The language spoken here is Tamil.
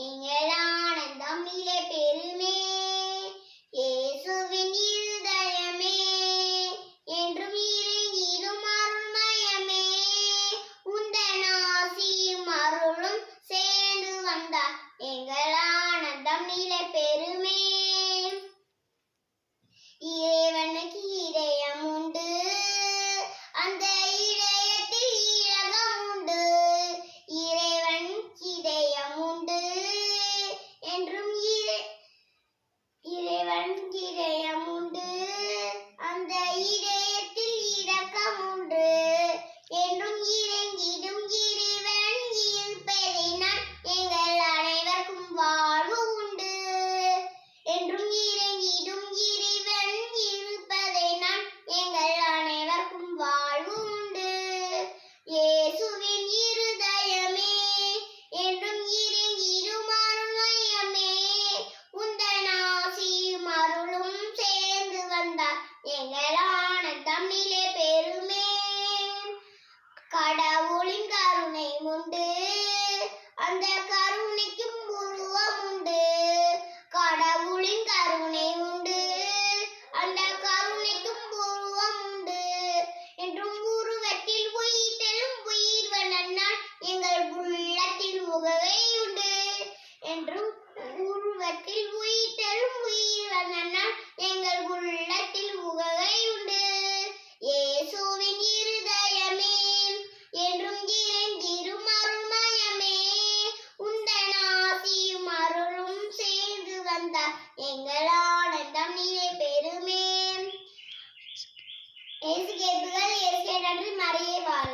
எங்கள் ஆனந்தம் நிலை பெருமே. இயேசுவின் இருதயமே என்றும் இறங்கிடும் அருள்மயமே. உந்தன் ஆசியும் அருளும் சேர்ந்து வந்தார். எங்கள் ஆனந்தம் நிலை இறைவனுக்கு இதயம் உண்டு அந்த இதயத்தில் ஈரகம் உண்டு இறைவன் இதயம் உண்டு என்றும் இறை- இறைவன் இதயம் உண்டு அந்த இதயத்தில் இரக்கம் உண்டு என்றும் இறங்கிடும் இறைவன் இருப்பதினால் எங்கள் அனைவருக்கும் வாழ்வு உண்டு என்றும் இறங்கிடும் இறைவன் இருப்பதினால் எங்கள் அனைவருக்கும் வாழ்வு உண்டு இயேசுவின் இருதயமே என்றும் இறங்கிடும் அருள்மயமே உந்தன் ஆசியும் அருளும் சேர்ந்து வந்தார் எங்கள் ஆனந்தம் நிலை பெருமே கடவுளின் கருணை உண்டு. அந்த கருணைக்கும் உருவம் உண்டு. கடவுளின் கருணை உண்டு. அந்த கருணைக்கும் உருவம் உண்டு. என்றும் உருவத்தில் உயிர்த்தலும் உயிர்வனால் எங்கள் உள்ளத்தில் முகவே உண்டு. என்றும் உருவத்தில் உயிர்த்தலும் உயிர்வனால் எங்கள் உள்ளத்தில் முகவை உண்டு இயேசுவின் இருதயமே என்றும் இறங்கிரும் அருள்மயமே உந்தன் ஆசியும் அருளும் சேர்ந்து வந்தார் எங்கள் ஆனந்தம் நிலை பெருமே இயேசு கேட்புகள் இயேசு நன்றி மறையே வாழ்